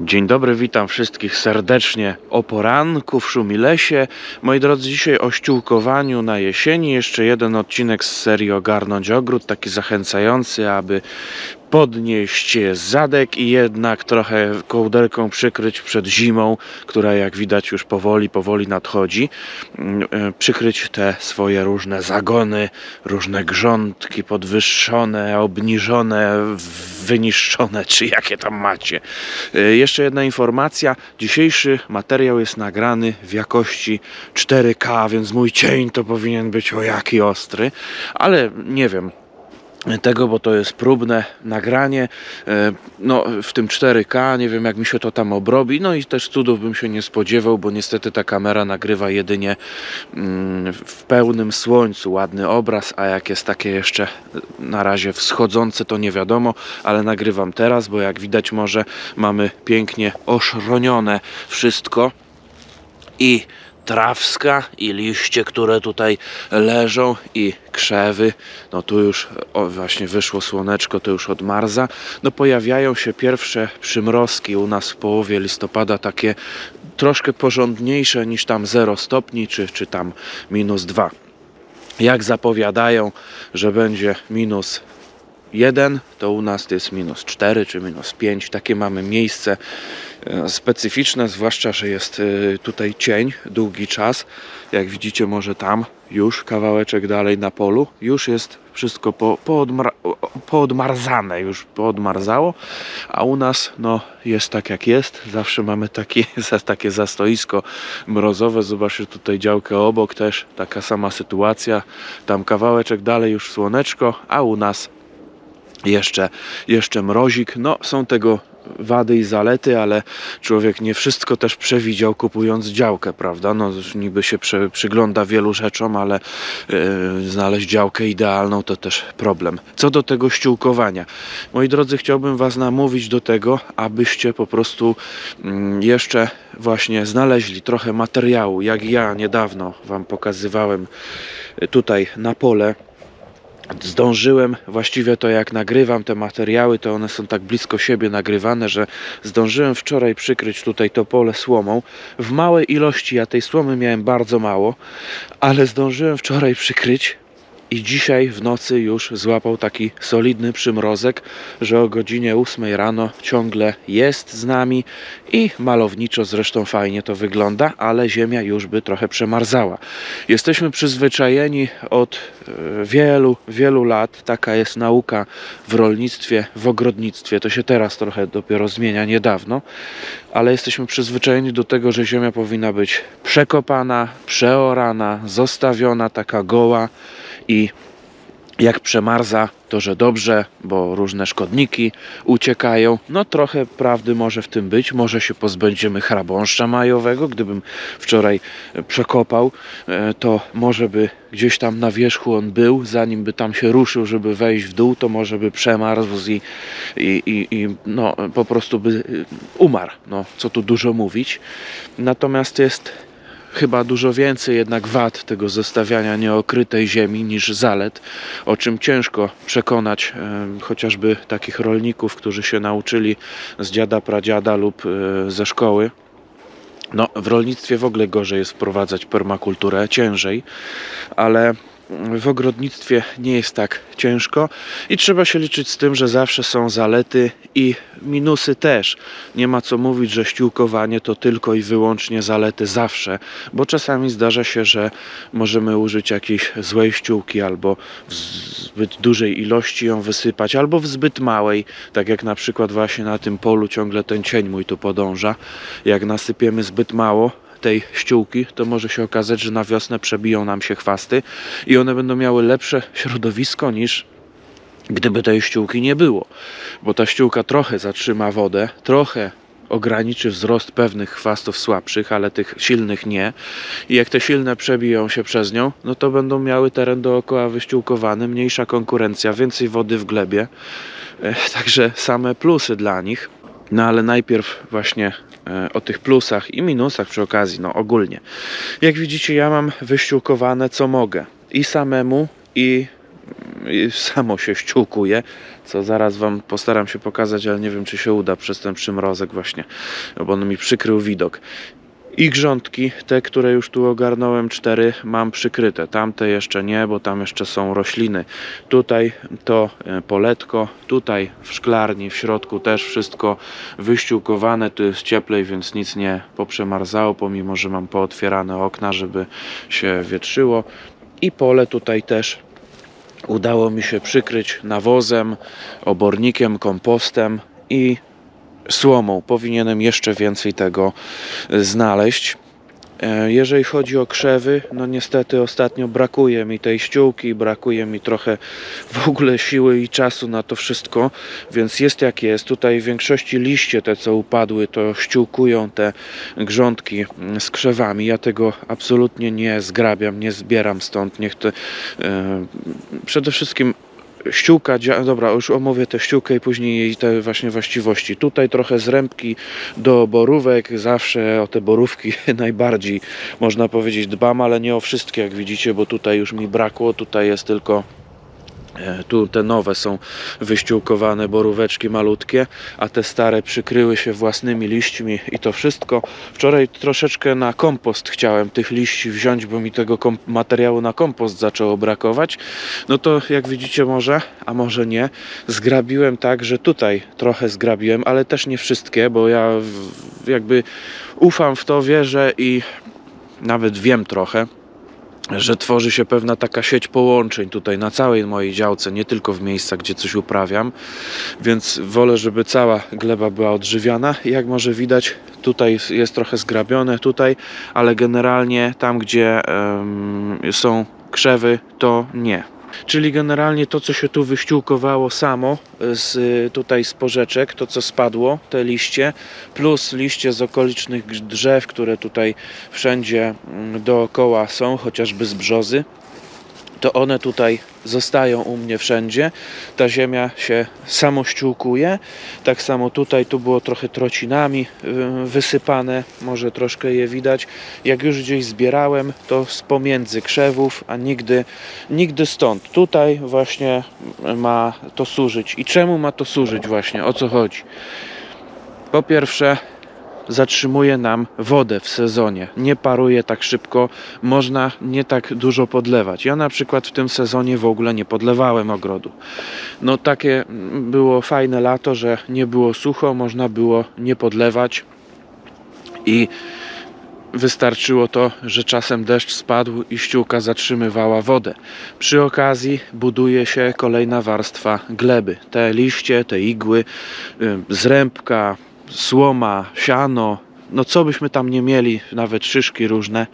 Dzień dobry, witam wszystkich serdecznie o poranku w Szumilesie. Moi drodzy, dzisiaj o ściółkowaniu na jesieni. Jeszcze jeden odcinek z serii Ogarnąć Ogród, taki zachęcający, aby podnieść zadek i jednak trochę kołderką przykryć przed zimą, która jak widać już powoli, powoli nadchodzi. Mm, e, Przykryć te swoje różne zagony, różne grządki podwyższone, obniżone, wyniszczone, czy jakie tam macie. E, Jeszcze jedna informacja. Dzisiejszy materiał jest nagrany w jakości 4K, więc mój cień to powinien być o jaki ostry, ale nie wiem tego, bo to jest próbne nagranie, e, no w tym 4K, nie wiem jak mi się to tam obrobi, no i też cudów bym się nie spodziewał, bo niestety ta kamera nagrywa jedynie mm, w pełnym słońcu, ładny obraz, a jak jest takie jeszcze e, na razie wschodzące, to nie wiadomo, ale nagrywam teraz, bo jak widać może mamy pięknie oszronione wszystko. I trawska i liście, które tutaj leżą i krzewy, no tu już właśnie wyszło słoneczko, to już odmarza, no pojawiają się pierwsze przymrozki u nas w połowie listopada, takie troszkę porządniejsze niż tam 0 stopni, czy, czy tam minus 2. Jak zapowiadają, że będzie minus 1, to u nas to jest minus 4 czy minus 5. Takie mamy miejsce e, specyficzne, zwłaszcza, że jest e, tutaj cień długi czas. Jak widzicie, może tam już kawałeczek dalej na polu, już jest wszystko po, poodmarzane, już poodmarzało, a u nas no, jest tak jak jest. Zawsze mamy taki, za- takie zastoisko mrozowe. Zobaczcie tutaj działkę obok, też taka sama sytuacja. Tam kawałeczek dalej już słoneczko, a u nas jeszcze, jeszcze mrozik. No, są tego wady i zalety, ale człowiek nie wszystko też przewidział kupując działkę, prawda? No, niby się prze, przygląda wielu rzeczom, ale yy, znaleźć działkę idealną to też problem. Co do tego ściółkowania. Moi drodzy, chciałbym Was namówić do tego, abyście po prostu mm, jeszcze właśnie znaleźli trochę materiału, jak ja niedawno Wam pokazywałem y, tutaj na pole zdążyłem, właściwie to jak nagrywam te materiały, to one są tak blisko siebie nagrywane, że zdążyłem wczoraj przykryć tutaj to pole słomą. W małej ilości, ja tej słomy miałem bardzo mało, ale zdążyłem wczoraj przykryć i dzisiaj w nocy już złapał taki solidny przymrozek, że o godzinie 8 rano ciągle jest z nami i malowniczo zresztą fajnie to wygląda, ale ziemia już by trochę przemarzała. Jesteśmy przyzwyczajeni od e, wielu, wielu lat, taka jest nauka w rolnictwie, w ogrodnictwie, to się teraz trochę dopiero zmienia niedawno, ale jesteśmy przyzwyczajeni do tego, że ziemia powinna być przekopana, przeorana, zostawiona taka goła i jak przemarza, to że dobrze, bo różne szkodniki uciekają. No trochę prawdy może w tym być. Może się pozbędziemy chrabąszcza majowego. Gdybym wczoraj e, przekopał, e, to może by gdzieś tam na wierzchu on był, zanim by tam się ruszył, żeby wejść w dół, to może by przemarzł i, i, i, i no, po prostu by y, umarł. No, co tu dużo mówić. Natomiast jest chyba dużo więcej jednak wad tego zostawiania nieokrytej ziemi niż zalet, o czym ciężko przekonać chociażby takich rolników, którzy się nauczyli z dziada, pradziada lub e, ze szkoły. No, w rolnictwie w ogóle gorzej jest wprowadzać permakulturę, ciężej, ale w ogrodnictwie nie jest tak ciężko i trzeba się liczyć z tym, że zawsze są zalety i minusy też. Nie ma co mówić, że ściółkowanie to tylko i wyłącznie zalety zawsze, bo czasami zdarza się, że możemy użyć jakiejś złej ściółki albo w zbyt dużej ilości ją wysypać, albo w zbyt małej, tak jak na przykład właśnie na tym polu ciągle ten cień mój tu podąża. Jak nasypiemy zbyt mało, tej ściółki, to może się okazać, że na wiosnę przebiją nam się chwasty i one będą miały lepsze środowisko niż gdyby tej ściółki nie było. Bo ta ściółka trochę zatrzyma wodę, trochę ograniczy wzrost pewnych chwastów słabszych, ale tych silnych nie. I jak te silne przebiją się przez nią, no to będą miały teren dookoła wyściółkowany, mniejsza konkurencja, więcej wody w glebie. E, Także same plusy dla nich. No ale najpierw właśnie o tych plusach i minusach przy okazji, no ogólnie. Jak widzicie, ja mam wyściółkowane co mogę. I samemu, i i samo się ściółkuje, co zaraz Wam postaram się pokazać, ale nie wiem, czy się uda przez ten przymrozek właśnie, bo on mi przykrył widok. I grządki, te, które już tu ogarnąłem, cztery mam przykryte. Tamte jeszcze nie, bo tam jeszcze są rośliny. Tutaj to e, poletko, tutaj w szklarni, w środku też wszystko wyściółkowane. Tu jest cieplej, więc nic nie poprzemarzało, pomimo że mam pootwierane okna, żeby się wietrzyło. I pole tutaj też udało mi się przykryć nawozem, obornikiem, kompostem i słomą. Powinienem jeszcze więcej tego e, znaleźć. E, Jeżeli chodzi o krzewy, no niestety ostatnio brakuje mi tej ściółki, brakuje mi trochę w ogóle siły i czasu na to wszystko, więc jest jak jest. Tutaj w większości liście te co upadły to ściółkują te grządki mm, z krzewami. Ja tego absolutnie nie zgrabiam, nie zbieram stąd. Niech te, e, przede wszystkim ściółka, dobra, już omówię tę ściółkę i później jej te właśnie właściwości. Tutaj trochę zrębki do borówek, zawsze o te borówki najbardziej można powiedzieć dbam, ale nie o wszystkie jak widzicie, bo tutaj już mi brakło, tutaj jest tylko tu te nowe są wyściółkowane boróweczki malutkie, a te stare przykryły się własnymi liśćmi i to wszystko. Wczoraj troszeczkę na kompost chciałem tych liści wziąć, bo mi tego materiału na kompost zaczęło brakować. No to jak widzicie może, a może nie, zgrabiłem tak, że tutaj trochę zgrabiłem, ale też nie wszystkie, bo ja jakby ufam w to, wierzę i nawet wiem trochę, że tworzy się pewna taka sieć połączeń tutaj na całej mojej działce, nie tylko w miejscach, gdzie coś uprawiam, więc wolę, żeby cała gleba była odżywiana. Jak może widać, tutaj jest- trochę zgrabione, tutaj, ale generalnie tam, gdzie em, są krzewy, to nie. Czyli generalnie to, co się tu wyściółkowało samo z y, tutaj z porzeczek, to co spadło, te liście, plus liście z okolicznych drzew, które tutaj wszędzie mm, dookoła są, chociażby z brzozy, to one tutaj zostają u mnie wszędzie. Ta ziemia się samościółkuje. Tak samo tutaj, tu było trochę trocinami y, wysypane, może troszkę je widać. Jak już gdzieś zbierałem, to z pomiędzy krzewów, a nigdy, nigdy stąd. Tutaj właśnie ma to służyć. I czemu ma to służyć właśnie? O co chodzi? Po pierwsze, zatrzymuje nam wodę w sezonie. Nie paruje tak szybko, można nie tak dużo podlewać. Ja na przykład w tym sezonie w ogóle nie podlewałem ogrodu. No takie było fajne lato, że nie było sucho, można było nie podlewać i wystarczyło to, że czasem deszcz spadł i ściółka zatrzymywała wodę. Przy okazji buduje się kolejna warstwa gleby. Te liście, te igły, zrębka, słoma, siano, no co byśmy tam nie mieli, nawet szyszki różne.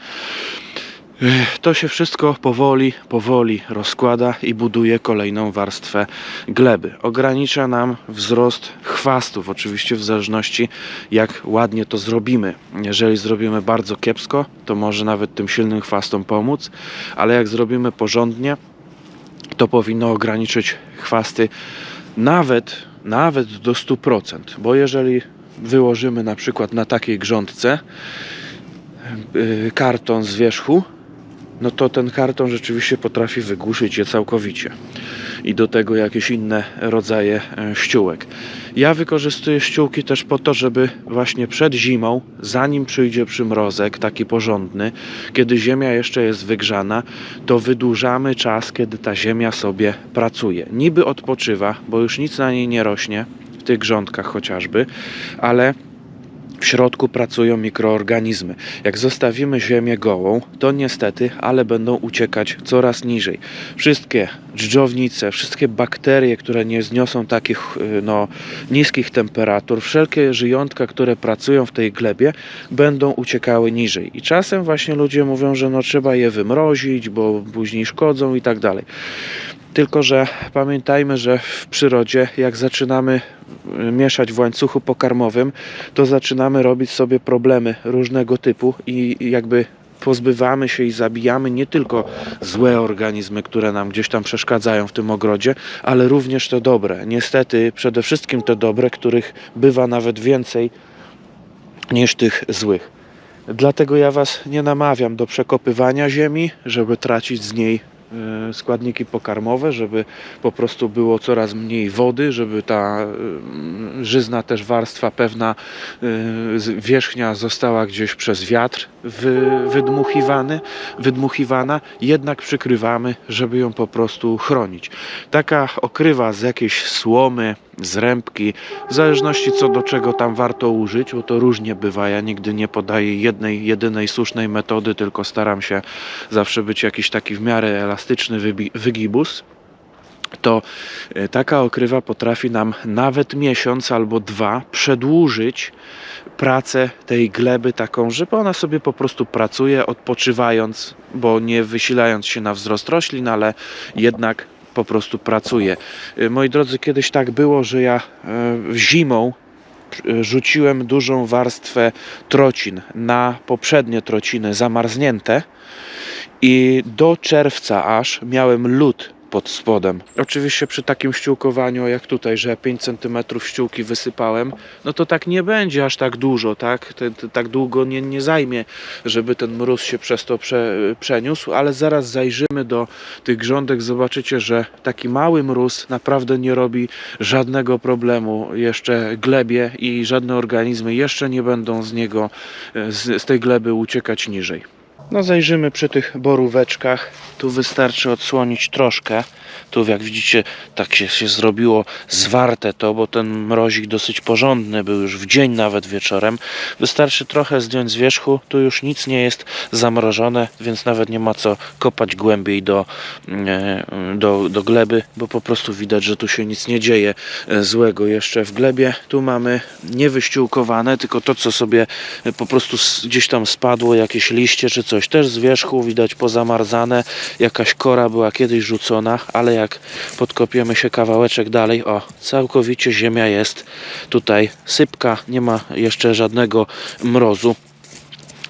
To się wszystko powoli, powoli rozkłada i buduje kolejną warstwę gleby. Ogranicza nam wzrost chwastów, oczywiście w zależności jak ładnie to zrobimy. Jeżeli zrobimy bardzo kiepsko, to może nawet tym silnym chwastom pomóc, ale jak zrobimy porządnie, to powinno ograniczyć chwasty nawet, nawet do 100%, bo jeżeli wyłożymy na przykład na takiej grządce yy, karton z wierzchu, no to ten karton rzeczywiście potrafi wygłuszyć je całkowicie. I do tego jakieś inne rodzaje e, ściółek. Ja wykorzystuję ściółki też po to, żeby właśnie przed zimą, zanim przyjdzie przymrozek, taki porządny, kiedy ziemia jeszcze jest wygrzana, to wydłużamy czas, kiedy ta ziemia sobie pracuje. Niby odpoczywa, bo już nic na niej nie rośnie, tych grządkach chociażby, ale w środku pracują mikroorganizmy. Jak zostawimy ziemię gołą, to niestety, ale będą uciekać coraz niżej. Wszystkie dżdżownice, wszystkie bakterie, które nie zniosą takich y, no, niskich temperatur, wszelkie żyjątka, które pracują w tej glebie, będą uciekały niżej. I czasem właśnie ludzie mówią, że no, trzeba je wymrozić, bo później szkodzą i tak dalej. Tylko, że pamiętajmy, że w przyrodzie, jak zaczynamy y, mieszać w łańcuchu pokarmowym, to zaczynamy robić sobie problemy różnego typu i jakby pozbywamy się i zabijamy nie tylko złe organizmy, które nam gdzieś tam przeszkadzają w tym ogrodzie, ale również te dobre. Niestety przede wszystkim te dobre, których bywa nawet więcej niż tych złych. Dlatego ja Was nie namawiam do przekopywania ziemi, żeby tracić z niej składniki pokarmowe, żeby po prostu było coraz mniej wody, żeby ta e, żyzna też warstwa pewna e, wierzchnia została gdzieś przez wiatr wy, wydmuchiwany, wydmuchiwana, jednak przykrywamy, żeby ją po prostu chronić. Taka okrywa z jakiejś słomy, z rębki, w zależności co do czego tam warto użyć, bo to różnie bywa. Ja nigdy nie podaję jednej, jedynej słusznej metody, tylko staram się zawsze być jakiś taki w miarę elastyczny wygibus. To e, taka okrywa potrafi nam nawet miesiąc albo dwa przedłużyć pracę tej gleby taką, żeby ona sobie po prostu pracuje, odpoczywając, bo nie wysilając się na wzrost roślin, ale jednak po prostu pracuje. Y, Moi drodzy, kiedyś tak było, że ja e, zimą e, rzuciłem dużą warstwę trocin na poprzednie trociny zamarznięte i do czerwca aż miałem lód pod spodem. Oczywiście przy takim ściółkowaniu jak tutaj, że ja 5 cm ściółki wysypałem, no to tak nie będzie aż tak dużo, tak? Te, te, tak długo nie, nie zajmie, żeby ten mróz się przez to prze, przeniósł, ale zaraz zajrzymy do tych grządek, zobaczycie, że taki mały mróz naprawdę nie robi żadnego problemu jeszcze glebie i żadne organizmy jeszcze nie będą z niego, z, z tej gleby uciekać niżej. No zajrzymy przy tych boróweczkach. Tu wystarczy odsłonić troszkę. Tu jak widzicie tak się, się zrobiło zwarte to, bo ten mrozik dosyć porządny był już w dzień nawet wieczorem. Wystarczy trochę zdjąć z wierzchu. Tu już nic nie jest zamrożone, więc nawet nie ma co kopać głębiej do, e, do, do gleby, bo po prostu widać, że tu się nic nie dzieje e, złego jeszcze w glebie. Tu mamy niewyściółkowane, tylko to co sobie e, po prostu gdzieś tam spadło, jakieś liście czy coś. Też z wierzchu widać pozamarzane. Jakaś kora była kiedyś rzucona, ale jak podkopiemy się kawałeczek dalej, o, całkowicie ziemia jest tutaj sypka, nie ma jeszcze żadnego mrozu.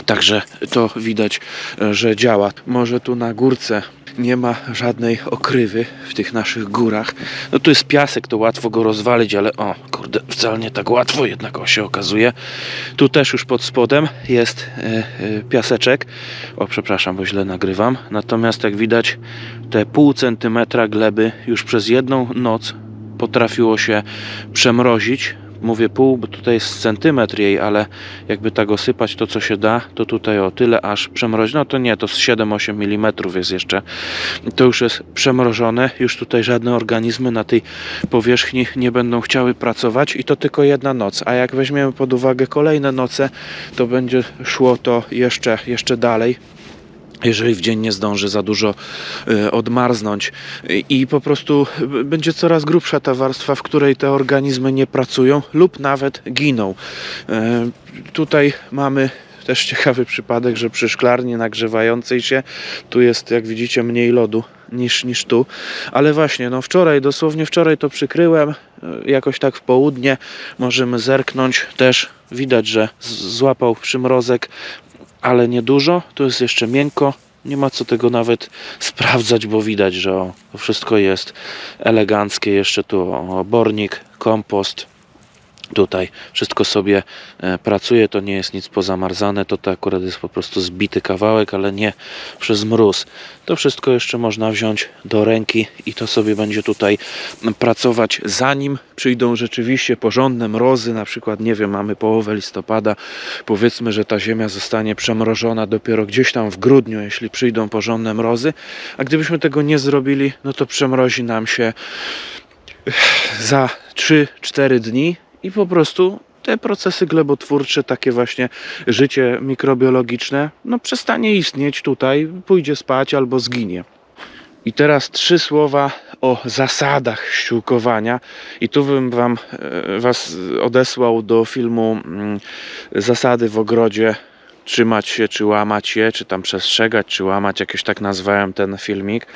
Także to widać, e, że działa. Może tu na górce nie ma żadnej okrywy w tych naszych górach. No tu jest piasek, to łatwo go rozwalić, ale o, kurde, wcale nie tak łatwo jednak o się okazuje. Tu też już pod spodem jest e, e, piaseczek. O, przepraszam, bo źle nagrywam. Natomiast jak widać, te pół centymetra gleby już przez jedną noc potrafiło się przemrozić. Mówię pół, bo tutaj jest centymetr jej, ale jakby tak osypać to co się da, to tutaj o tyle aż przemrozić. No to nie, to z 7-8 mm jest jeszcze. To już jest przemrożone. Już tutaj żadne organizmy na tej powierzchni nie będą chciały pracować i to tylko jedna noc. A jak weźmiemy pod uwagę kolejne noce, to będzie szło to jeszcze, jeszcze dalej jeżeli w dzień nie zdąży za dużo e, odmarznąć I- po prostu b- będzie coraz grubsza ta warstwa, w której te organizmy nie pracują lub nawet giną. E, Tutaj mamy też ciekawy przypadek, że przy szklarni nagrzewającej się tu jest, jak widzicie, mniej lodu niż, niż tu. Ale właśnie, no wczoraj, dosłownie wczoraj to przykryłem, e, jakoś tak w południe możemy zerknąć. Też widać, że złapał przymrozek, ale niedużo. Tu jest jeszcze miękko. Nie ma co tego nawet sprawdzać, bo widać, że o, wszystko jest eleganckie. Jeszcze tu o, obornik, kompost. Tutaj wszystko sobie e, pracuje, to nie jest nic pozamarzane, to, to akurat jest po prostu zbity kawałek, ale nie przez mróz. To wszystko jeszcze można wziąć do ręki i to sobie będzie tutaj pracować, zanim przyjdą rzeczywiście porządne mrozy, na przykład, nie wiem, mamy połowę listopada, powiedzmy, że ta ziemia zostanie przemrożona dopiero gdzieś tam w grudniu, jeśli przyjdą porządne mrozy, a gdybyśmy tego nie zrobili, no to przemrozi nam się za 3-4 dni i po prostu te procesy glebotwórcze, takie właśnie życie mikrobiologiczne, no przestanie istnieć tutaj, pójdzie spać albo zginie. I teraz trzy słowa o zasadach ściółkowania. I tu bym wam, e, was odesłał do filmu mm, Zasady w ogrodzie. Trzymać się, czy łamać się, czy tam przestrzegać, czy łamać, jakoś tak nazwałem ten filmik.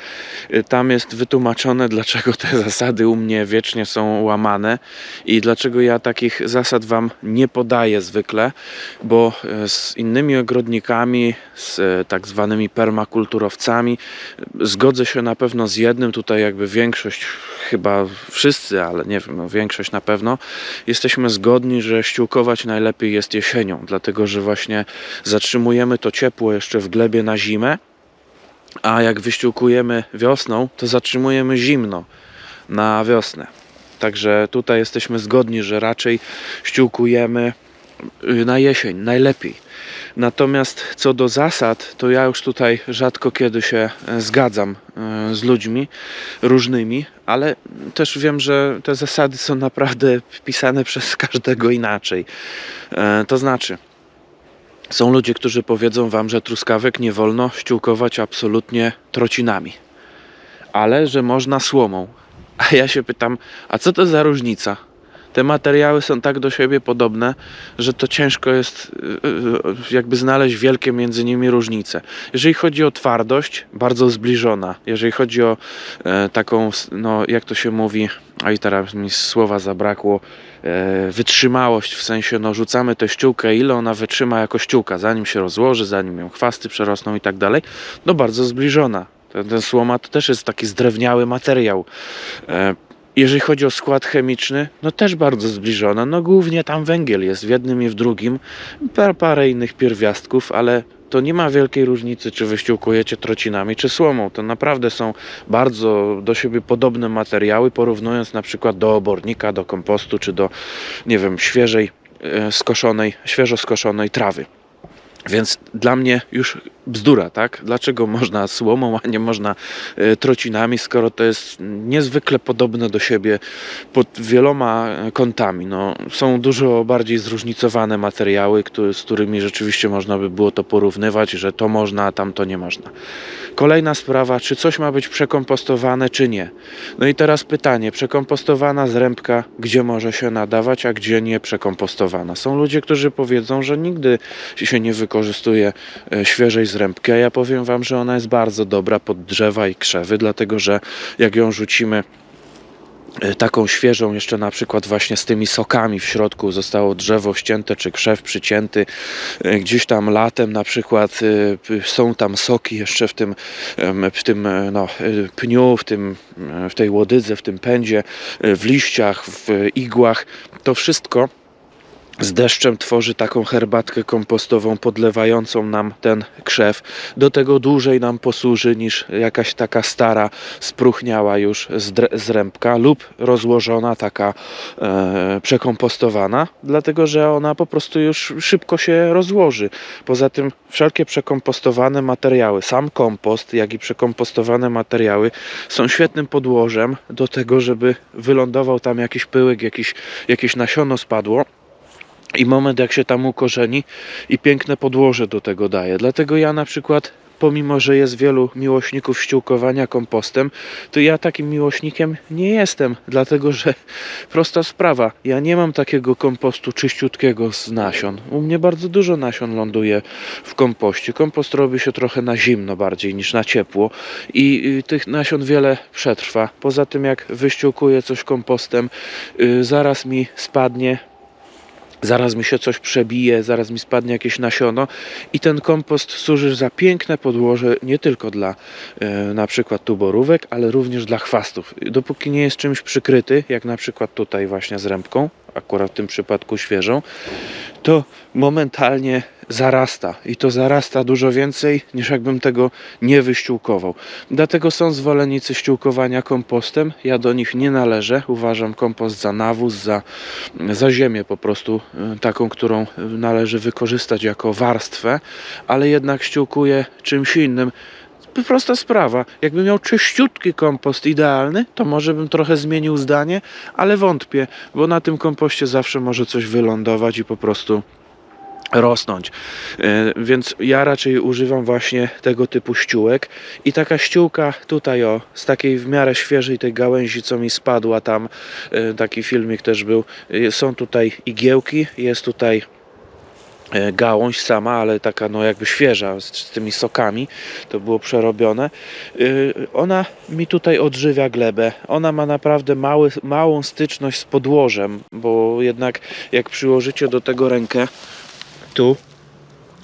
Y, Tam jest wytłumaczone, dlaczego te zasady u mnie wiecznie są łamane i dlaczego ja takich zasad wam nie podaję zwykle, bo e, z innymi ogrodnikami, z e, tak zwanymi permakulturowcami, zgodzę się na pewno z jednym, tutaj jakby większość, chyba wszyscy, ale nie wiem, no większość na pewno, jesteśmy zgodni, że ściółkować najlepiej jest jesienią, dlatego że właśnie zatrzymujemy to ciepło jeszcze w glebie na zimę A jak wyściółkujemy wiosną, to zatrzymujemy zimno na wiosnę. Także tutaj jesteśmy zgodni, że raczej ściółkujemy y, na jesień, najlepiej. Natomiast co do zasad, to ja już tutaj rzadko kiedy się e, zgadzam e, z ludźmi różnymi, ale też wiem, że te zasady są naprawdę pisane przez każdego inaczej. E, To znaczy, są ludzie, którzy powiedzą wam, że truskawek nie wolno ściółkować absolutnie trocinami, ale że można słomą. A ja się pytam, a co to za różnica? Te materiały są tak do siebie podobne, że to ciężko jest y, y, jakby znaleźć wielkie między nimi różnice. Jeżeli chodzi o twardość, bardzo zbliżona. Jeżeli chodzi o e, taką, no jak to się mówi, a i teraz mi słowa zabrakło, e, wytrzymałość, w sensie no rzucamy tę ściółkę, ile ona wytrzyma jako ściółka, zanim się rozłoży, zanim ją chwasty przerosną i tak dalej, no bardzo zbliżona. Ten, ten słoma to też jest taki zdrewniały materiał. Jeżeli chodzi o skład chemiczny, no też bardzo zbliżona. No głównie tam węgiel jest w jednym i w drugim, par, parę innych pierwiastków, ale to nie ma wielkiej różnicy, czy wyściółkujecie trocinami, czy słomą. To naprawdę są bardzo do siebie podobne materiały, porównując na przykład do obornika, do kompostu, czy do, nie wiem, świeżej e, skoszonej, świeżo skoszonej trawy. Więc dla mnie już bzdura, tak? Dlaczego można słomą, a nie można e, trocinami, skoro to jest niezwykle podobne do siebie pod wieloma e, kątami. No, są dużo bardziej zróżnicowane materiały, które, z którymi rzeczywiście można by było to porównywać, że to można, a tamto nie można. Kolejna sprawa, czy coś ma być przekompostowane, czy nie. No i teraz pytanie, przekompostowana zrębka, gdzie może się nadawać, a gdzie nie przekompostowana? Są ludzie, którzy powiedzą, że nigdy się nie wykorzystuje e, świeżej zrębki, a ja powiem Wam, że ona jest bardzo dobra pod drzewa i krzewy, dlatego że jak ją rzucimy e, taką świeżą, jeszcze na przykład właśnie z tymi sokami w środku zostało drzewo ścięte czy krzew przycięty, e, gdzieś tam latem na przykład e, są tam soki jeszcze w tym, w tym no, pniu, w, tym, w tej łodydze, w tym pędzie, w liściach, w igłach, to wszystko z deszczem tworzy taką herbatkę kompostową podlewającą nam ten krzew. Do tego dłużej nam posłuży niż jakaś taka stara, spruchniała już zrębka lub rozłożona, taka e, przekompostowana, dlatego że ona po prostu już szybko się rozłoży. Poza tym wszelkie przekompostowane materiały, sam kompost, jak i przekompostowane materiały są świetnym podłożem do tego, żeby wylądował tam jakiś pyłek, jakiś, jakieś nasiono spadło. I moment jak się tam ukorzeni i piękne podłoże do tego daje. Dlatego ja na przykład, pomimo że jest wielu miłośników ściółkowania kompostem, to ja takim miłośnikiem nie jestem. Dlatego, że prosta sprawa, ja nie mam takiego kompostu czyściutkiego z nasion. U mnie bardzo dużo nasion ląduje w kompoście. Kompost robi się trochę na zimno bardziej niż na ciepło i y, tych nasion wiele przetrwa. Poza tym jak wyściółkuję coś kompostem, y, zaraz mi spadnie zaraz mi się coś przebije, zaraz mi spadnie jakieś nasiono i ten kompost służy za piękne podłoże nie tylko dla e, na przykład tuborówek, ale również dla chwastów. Dopóki nie jest czymś przykryty, jak na przykład tutaj właśnie z rębką, akurat w tym przypadku świeżą, to momentalnie zarasta i to zarasta dużo więcej niż jakbym tego nie wyściółkował. Dlatego są zwolennicy ściółkowania kompostem. Ja do nich nie należę. Uważam kompost za nawóz, za, za ziemię po prostu y, taką, którą należy wykorzystać jako warstwę, ale jednak ściółkuję czymś innym. Prosta sprawa. Jakbym miał czyściutki kompost idealny, to może bym trochę zmienił zdanie, ale wątpię, bo na tym kompoście zawsze może coś wylądować i po prostu rosnąć. E, Więc ja raczej używam właśnie tego typu ściółek i taka ściółka tutaj o, z takiej w miarę świeżej tej gałęzi, co mi spadła tam, e, taki filmik też był, E, są tutaj igiełki, jest tutaj gałąź sama, ale taka no jakby świeża, z, z tymi sokami, to było przerobione. Y, Ona mi tutaj odżywia glebę. Ona ma naprawdę mały, małą styczność z podłożem, bo jednak jak przyłożycie do tego rękę, tu,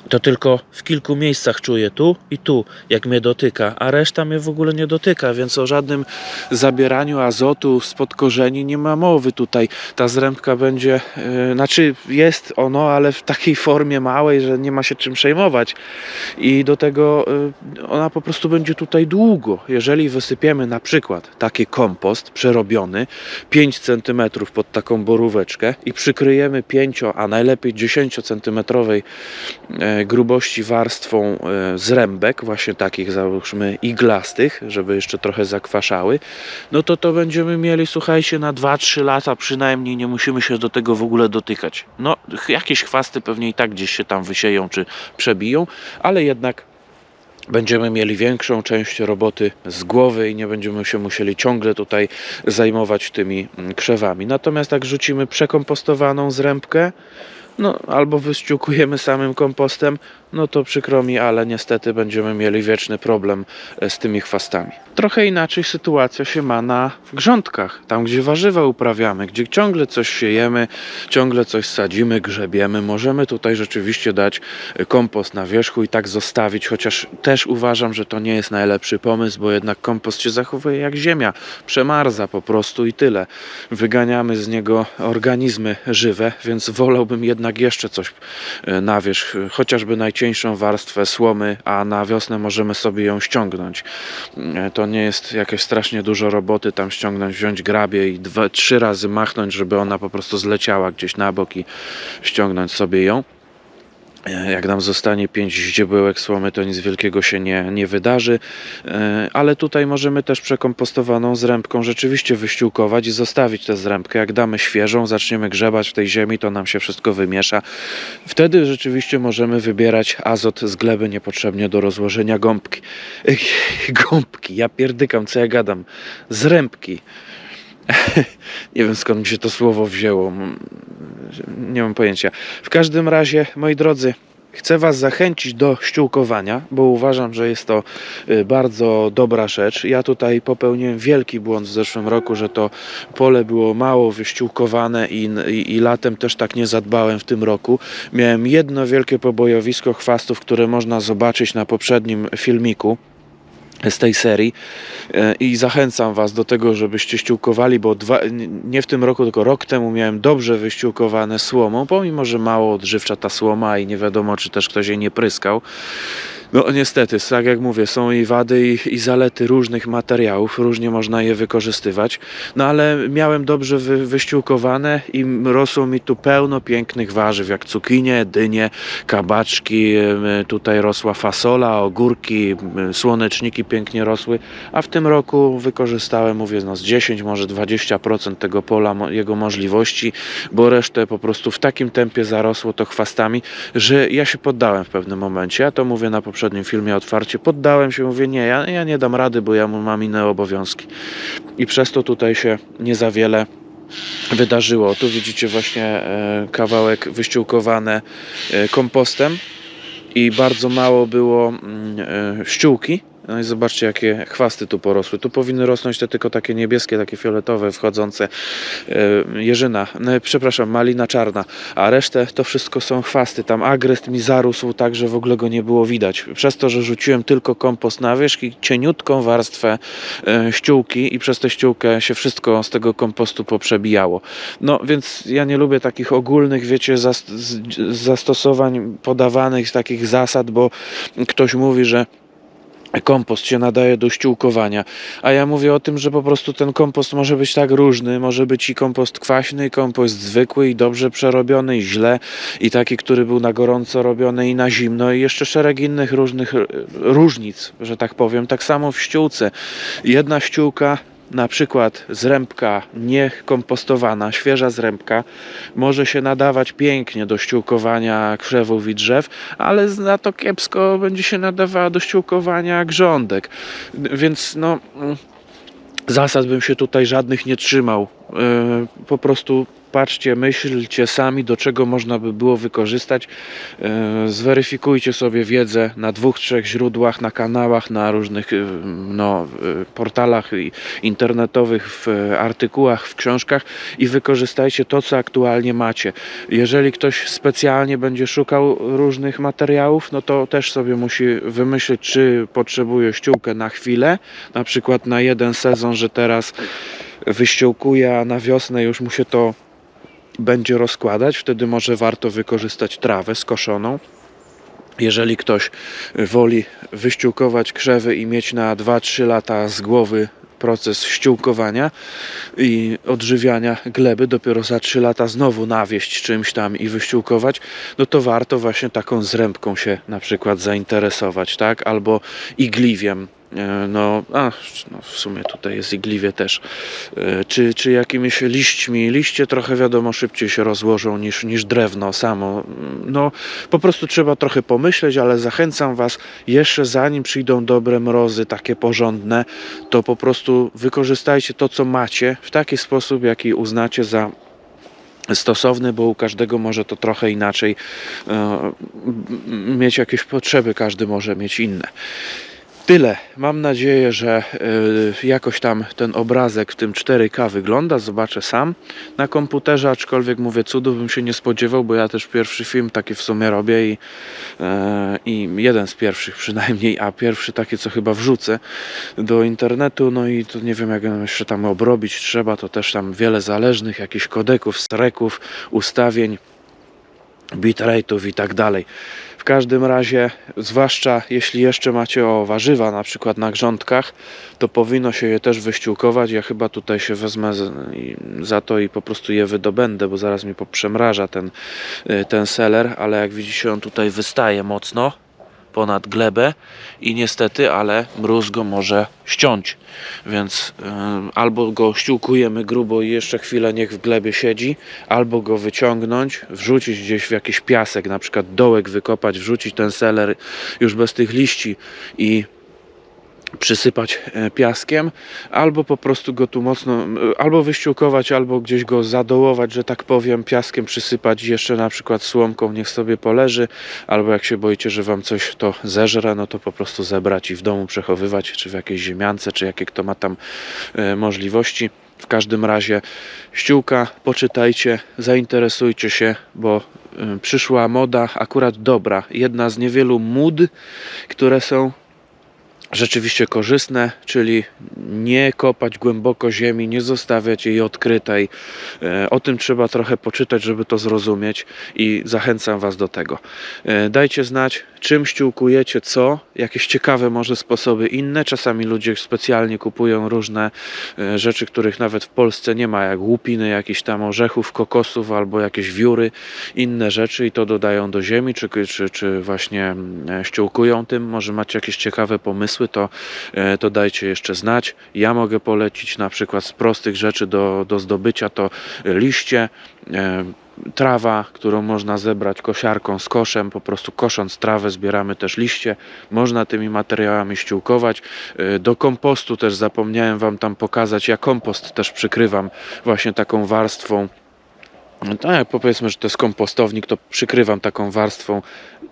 to tylko w kilku miejscach czuję tu i tu, jak mnie dotyka, a reszta mnie w ogóle nie dotyka, więc o żadnym zabieraniu azotu spod korzeni nie ma mowy tutaj. Ta zrębka będzie, yy, znaczy jest ono, ale w takiej formie małej, że nie ma się czym przejmować i do tego yy, ona po prostu będzie tutaj długo. Jeżeli wysypiemy na przykład taki kompost przerobiony 5 cm pod taką boróweczkę i przykryjemy 5, a najlepiej 10 centymetrowej e, grubości warstwą e, zrębek, właśnie takich załóżmy iglastych, żeby jeszcze trochę zakwaszały, no to to będziemy mieli, słuchajcie, na 2-3 lata przynajmniej, nie musimy się do tego w ogóle dotykać. No, jakieś chwasty pewnie i tak gdzieś się tam wysieją czy przebiją, ale jednak będziemy mieli większą część roboty z głowy i nie będziemy się musieli ciągle tutaj zajmować tymi mm, krzewami. Natomiast jak rzucimy przekompostowaną zrębkę, no albo wyściółkujemy samym kompostem, no to przykro mi, ale niestety będziemy mieli wieczny problem e, z tymi chwastami. Trochę inaczej sytuacja się ma na grządkach, tam gdzie warzywa uprawiamy, gdzie ciągle coś siejemy, ciągle coś sadzimy, grzebiemy. Możemy tutaj rzeczywiście dać e, kompost na wierzchu i tak zostawić, chociaż też uważam, że to nie jest najlepszy pomysł, bo jednak kompost się zachowuje jak ziemia, przemarza po prostu i tyle. Wyganiamy z niego organizmy żywe, więc wolałbym jednak jeszcze coś e, na wierzch, chociażby najcieńszą warstwę słomy, a na wiosnę możemy sobie ją ściągnąć. E, To nie jest jakieś strasznie dużo roboty tam ściągnąć, wziąć grabie i dwa, trzy razy machnąć, żeby ona po prostu zleciała gdzieś na bok i ściągnąć sobie ją. E, Jak nam zostanie pięć ździebełek słomy, to nic wielkiego się nie, nie wydarzy, E, ale tutaj możemy też przekompostowaną zrębką rzeczywiście wyściółkować i zostawić tę zrębkę. Jak damy świeżą, zaczniemy grzebać w tej ziemi, to nam się wszystko wymiesza. Wtedy rzeczywiście możemy wybierać azot z gleby niepotrzebnie do rozłożenia gąbki. Ej, Gąbki, ja pierdykam, co ja gadam. Zrębki. Nie wiem skąd mi się to słowo wzięło. Nie mam pojęcia. W każdym razie, moi drodzy, chcę Was zachęcić do ściółkowania, bo uważam, że jest to y, bardzo dobra rzecz. Ja tutaj popełniłem wielki błąd w zeszłym roku, że to pole było mało wyściółkowane i, i, i latem też tak nie zadbałem w tym roku. Miałem jedno wielkie pobojowisko chwastów, które można zobaczyć na poprzednim filmiku z tej serii E, i zachęcam Was do tego, żebyście ściółkowali, bo dwa, nie w tym roku, tylko rok temu miałem dobrze wyściółkowane słomą, pomimo, że mało odżywcza ta słoma i nie wiadomo, czy też ktoś jej nie pryskał. No niestety, tak jak mówię, są i wady i, i zalety różnych materiałów, różnie można je wykorzystywać, no ale miałem dobrze wy, wyściółkowane i rosło mi tu pełno pięknych warzyw, jak cukinie, dynie, kabaczki, tutaj rosła fasola, ogórki, słoneczniki pięknie rosły, a w tym roku wykorzystałem, mówię, no z 10, może 20% tego pola, jego możliwości, bo resztę po prostu w takim tempie zarosło to chwastami, że ja się poddałem w pewnym momencie. Ja to mówię na poprzednim filmie otwarcie. Poddałem się, mówię, nie, ja, ja nie dam rady, bo ja mam inne obowiązki. I przez to tutaj się nie za wiele wydarzyło. Tu widzicie właśnie e, kawałek wyściółkowane kompostem i bardzo mało było mm, e, ściółki. No i zobaczcie, jakie chwasty tu porosły. Tu powinny rosnąć te tylko takie niebieskie, takie fioletowe, wchodzące e, jeżyna, e, przepraszam, malina czarna, a resztę to wszystko są chwasty. Tam agrest mi zarósł tak, że w ogóle go nie było widać. Przez to, że rzuciłem tylko kompost na wierzch i cieniutką warstwę e, ściółki i przez tę ściółkę się wszystko z tego kompostu poprzebijało. No więc ja nie lubię takich ogólnych, wiecie, zastosowań podawanych takich zasad, bo ktoś mówi, że kompost się nadaje do ściółkowania, a ja mówię o tym, że po prostu ten kompost może być tak różny, może być i kompost kwaśny, i kompost zwykły, i dobrze przerobiony, i źle, i taki, który był na gorąco robiony, i na zimno, i jeszcze szereg innych różnych różnic, że tak powiem. Tak samo w ściółce. Jedna ściółka na przykład zrębka niekompostowana, świeża zrębka, może się nadawać pięknie do ściółkowania krzewów i drzew, ale za to kiepsko będzie się nadawała do ściółkowania grządek. Więc no, mm, zasad bym się tutaj żadnych nie trzymał. Yy, Po prostu popatrzcie, myślcie sami, do czego można by było wykorzystać. E, Zweryfikujcie sobie wiedzę na dwóch, trzech źródłach, na kanałach, na różnych e, no, e, portalach internetowych, w artykułach, w książkach i wykorzystajcie to, co aktualnie macie. Jeżeli ktoś specjalnie będzie szukał różnych materiałów, no to też sobie musi wymyślić, czy potrzebuje ściółkę na chwilę, na przykład na jeden sezon, że teraz wyściółkuje, a na wiosnę już mu się to będzie rozkładać, wtedy może warto wykorzystać trawę skoszoną. Jeżeli ktoś woli wyściółkować krzewy i mieć na 2-3 lata z głowy proces ściółkowania i odżywiania gleby, dopiero za 3 lata znowu nawieść czymś tam i wyściółkować, no to warto właśnie taką zrębką się na przykład zainteresować, tak? Albo igliwiem. E, No, a, no w sumie tutaj jest igliwie też. E, Czy, czy jakimiś liśćmi. Liście trochę wiadomo szybciej się rozłożą niż, niż drewno samo. No, po prostu trzeba trochę pomyśleć, ale zachęcam Was, jeszcze zanim przyjdą dobre mrozy, takie porządne, to po prostu wykorzystajcie to, co macie w taki sposób, jaki uznacie za stosowny, bo u każdego może to trochę inaczej e, mieć jakieś potrzeby, każdy może mieć inne. Tyle. Mam nadzieję, że y, jakoś tam ten obrazek w tym 4K wygląda. Zobaczę sam na komputerze, aczkolwiek mówię, cudów bym się nie spodziewał, bo ja też pierwszy film taki w sumie robię i, e, i jeden z pierwszych przynajmniej, a pierwszy taki, co chyba wrzucę do internetu. No i to nie wiem, jak jeszcze tam obrobić trzeba, to też tam wiele zależnych, jakichś kodeków, streków, ustawień bitrate'ów i tak dalej. Każdym razie, zwłaszcza jeśli jeszcze macie o warzywa, na przykład na grządkach, to powinno się je też wyściółkować. Ja chyba tutaj się wezmę za to i po prostu je wydobędę, bo zaraz mi poprzemraża ten, y, ten seler, ale jak widzicie on tutaj wystaje mocno ponad glebę i niestety, ale mróz go może ściąć. Więc albo go ściółkujemy grubo i jeszcze chwilę niech w glebie siedzi, albo go wyciągnąć, wrzucić gdzieś w jakiś piasek, na przykład dołek wykopać, wrzucić ten seler już bez tych liści i przysypać e, piaskiem, albo po prostu go tu mocno, e, albo wyściółkować, albo gdzieś go zadołować, że tak powiem, piaskiem przysypać jeszcze na przykład słomką, niech sobie poleży, albo jak się boicie, że wam coś to zeżre, no to po prostu zebrać i w domu przechowywać, czy w jakiejś ziemiance, czy jakie kto ma tam e, możliwości. W każdym razie ściółka, poczytajcie, zainteresujcie się, bo przyszła moda akurat dobra. Jedna z niewielu mód, które są rzeczywiście korzystne, czyli nie kopać głęboko ziemi, nie zostawiać jej odkrytej. E, O tym trzeba trochę poczytać, żeby to zrozumieć i zachęcam Was do tego. E, Dajcie znać, czym ściółkujecie, co, jakieś ciekawe może sposoby inne. Czasami ludzie specjalnie kupują różne e, rzeczy, których nawet w Polsce nie ma, jak łupiny, jakichś tam orzechów, kokosów albo jakieś wióry, inne rzeczy i to dodają do ziemi, czy, czy, czy właśnie mm, ściółkują tym. Może macie jakieś ciekawe pomysły, to, to dajcie jeszcze znać. Ja mogę polecić na przykład z prostych rzeczy do, do zdobycia to liście, e, trawa, którą można zebrać kosiarką z koszem, po prostu kosząc trawę zbieramy też liście, można tymi materiałami ściółkować. E, Do kompostu też zapomniałem Wam tam pokazać, ja kompost też przykrywam właśnie taką warstwą no tak, powiedzmy, że to jest kompostownik, to przykrywam taką warstwą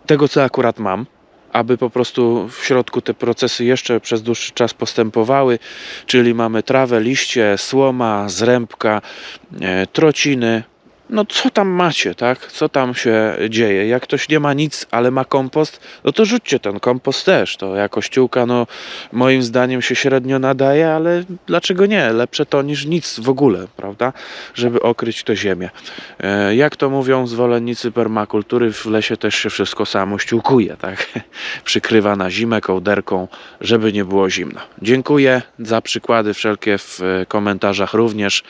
tego, co akurat mam, aby po prostu w środku te procesy jeszcze przez dłuższy czas postępowały, czyli mamy trawę, liście, słoma, zrębka, e, trociny. No co tam macie, tak? Co tam się dzieje? Jak ktoś nie ma nic, ale ma kompost, no to rzućcie ten kompost też. To jako ściółka, no moim zdaniem się średnio nadaje, ale dlaczego nie? Lepsze to niż nic w ogóle, prawda? Żeby okryć to ziemię. E, Jak to mówią zwolennicy permakultury, w lesie też się wszystko samo ściółkuje, tak? Przykrywa na zimę kołderką, żeby nie było zimno. Dziękuję za przykłady wszelkie w e, komentarzach również.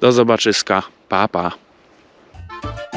Do zobaczyska. Pa, pa. ん?